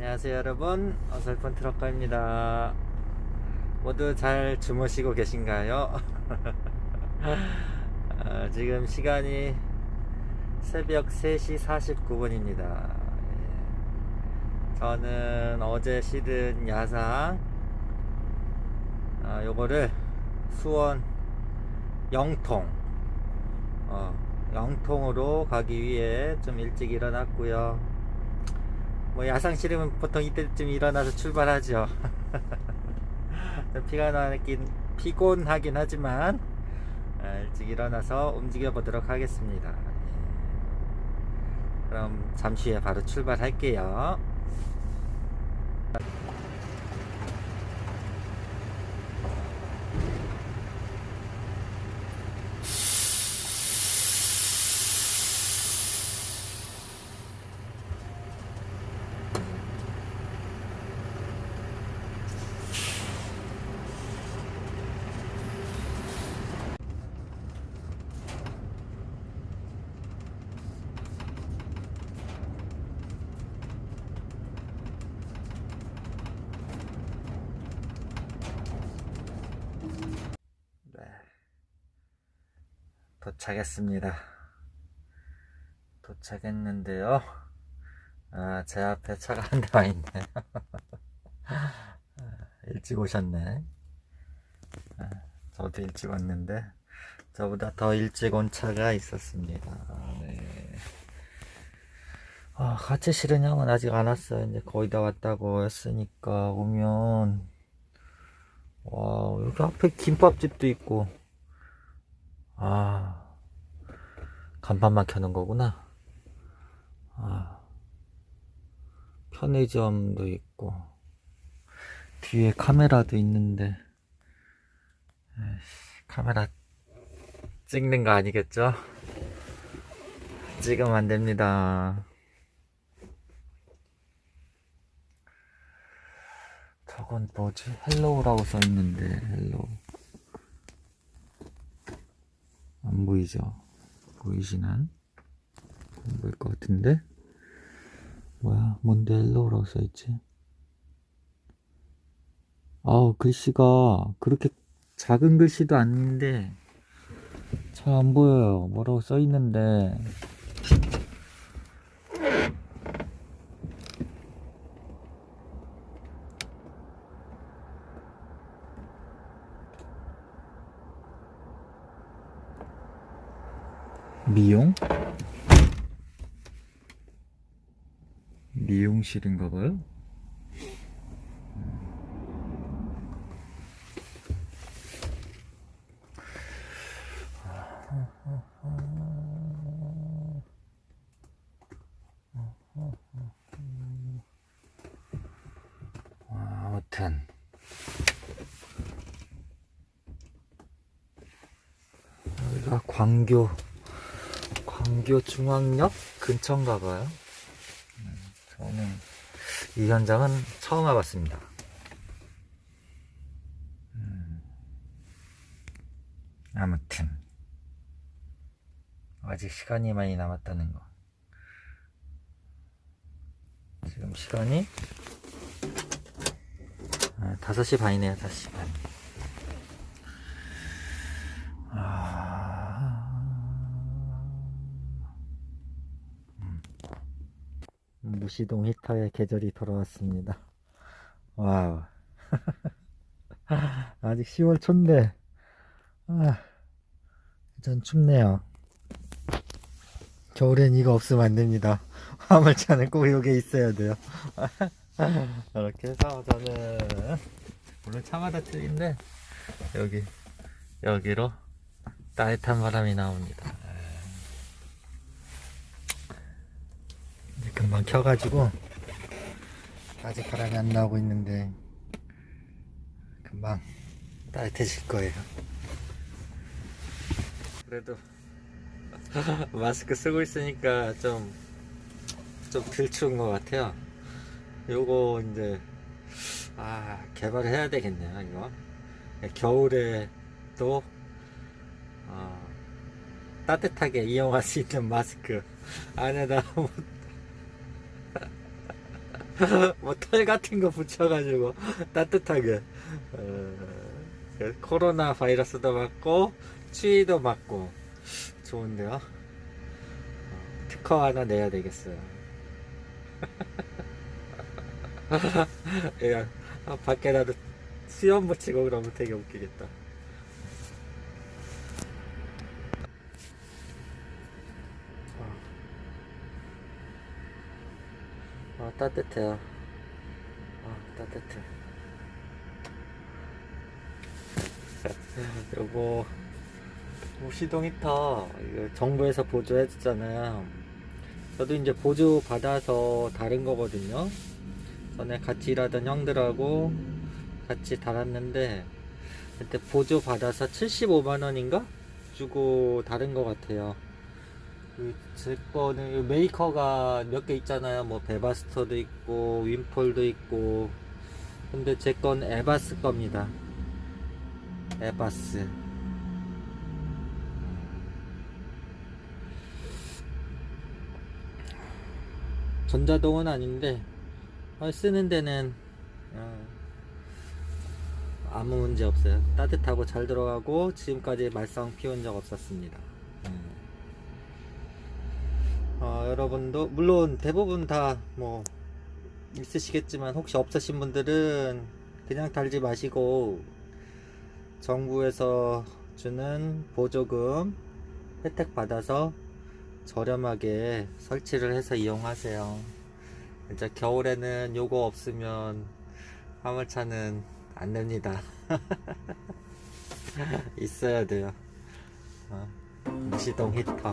안녕하세요 여러분. 어설픈 트럭가입니다. 모두 잘 주무시고 계신가요? 어, 지금 시간이 새벽 3시 49분입니다. 저는 어제 시든 야상 어, 요거를 수원 영통 어, 영통으로 가기 위해 좀 일찍 일어났고요 뭐 야상 씨름은 보통 이때쯤 일어나서 출발하죠. 좀 피곤하긴 피곤하긴 하지만 아, 일찍 일어나서 움직여 보도록 하겠습니다. 예. 그럼 잠시 후에 바로 출발할게요. 네. 도착했습니다. 도착했는데요. 아, 제 앞에 차가 한대와 있네요. 아, 일찍 오셨네. 아, 저도 일찍 왔는데, 저보다 더 일찍 온 차가 있었습니다. 네. 아, 같이 실은 형은 아직 안 왔어요. 이제 거의 다 왔다고 했으니까 오면, 와, 여기 앞에 김밥집도 있고, 아, 간판만 켜는 거구나. 아, 편의점도 있고, 뒤에 카메라도 있는데, 에이씨, 카메라 찍는 거 아니겠죠? 찍으면 안 됩니다. 저건 뭐지? 헬로우라고 써 있는데, 헬로우. 안 보이죠? 보이시나? 안 보일 것 같은데? 뭐야, 뭔데 헬로우라고 써 있지? 아우, 글씨가 그렇게 작은 글씨도 아닌데, 잘 안 보여요. 뭐라고 써 있는데, 미용? 미용실인가 봐요. 아, 광교 광교 중앙역 근처인가 봐요. 음, 저는 이 현장은 처음 와봤습니다. 음, 아무튼 아직 시간이 많이 남았다는 거. 지금 시간이 아, 5시 반이네요, 5시 반. 무시동 히터의 계절이 돌아왔습니다. 와우. 아직 10월 초인데, 아, 전 춥네요. 겨울엔 이거 없으면 안 됩니다. 화물차는 꼭 여기에 있어야 돼요. 이렇게 해서 저는, 물론 차마다 틀린데, 여기, 여기로 따뜻한 바람이 나옵니다. 이제 금방 켜가지고 아직 바람이 안 나오고 있는데 금방 따뜻해질 거예요. 그래도 마스크 쓰고 있으니까 좀 좀덜 추운 것 같아요. 요거 이제 아 개발을 해야 되겠네요 이거 겨울에도 어, 따뜻하게 이용할 수 있는 마스크 안에다 뭐 털 같은 거 붙여가지고 따뜻하게. 어, 코로나 바이러스도 맞고 추위도 맞고. 좋은데요? 어, 특허 하나 내야 되겠어요. 야, 아, 밖에라도 수염 붙이고 그러면 되게 웃기겠다 따뜻해요. 아 따뜻해. 요거 히터 이거 정부에서 보조해 주잖아요. 저도 이제 보조 받아서 다른 거거든요. 전에 같이 일하던 형들하고 같이 달았는데 그때 보조 받아서 75만 원인가? 주고 다른 거 같아요. 그 제 거는 이 메이커가 몇 개 있잖아요. 뭐 베바스터도 있고 윈폴도 있고. 근데 제 건 에바스 겁니다. 에바스. 전자동은 아닌데 어, 쓰는 데는 어, 아무 문제 없어요. 따뜻하고 잘 들어가고 지금까지 말썽 피운 적 없었습니다. 음. 어, 여러분도 물론 대부분 다 뭐 있으시겠지만 혹시 없으신 분들은 그냥 달지 마시고 정부에서 주는 보조금 혜택 받아서 저렴하게 설치를 해서 이용하세요. 이제 겨울에는 요거 없으면 화물차는 안 됩니다. 있어야 돼요. 어, 무시동 히터.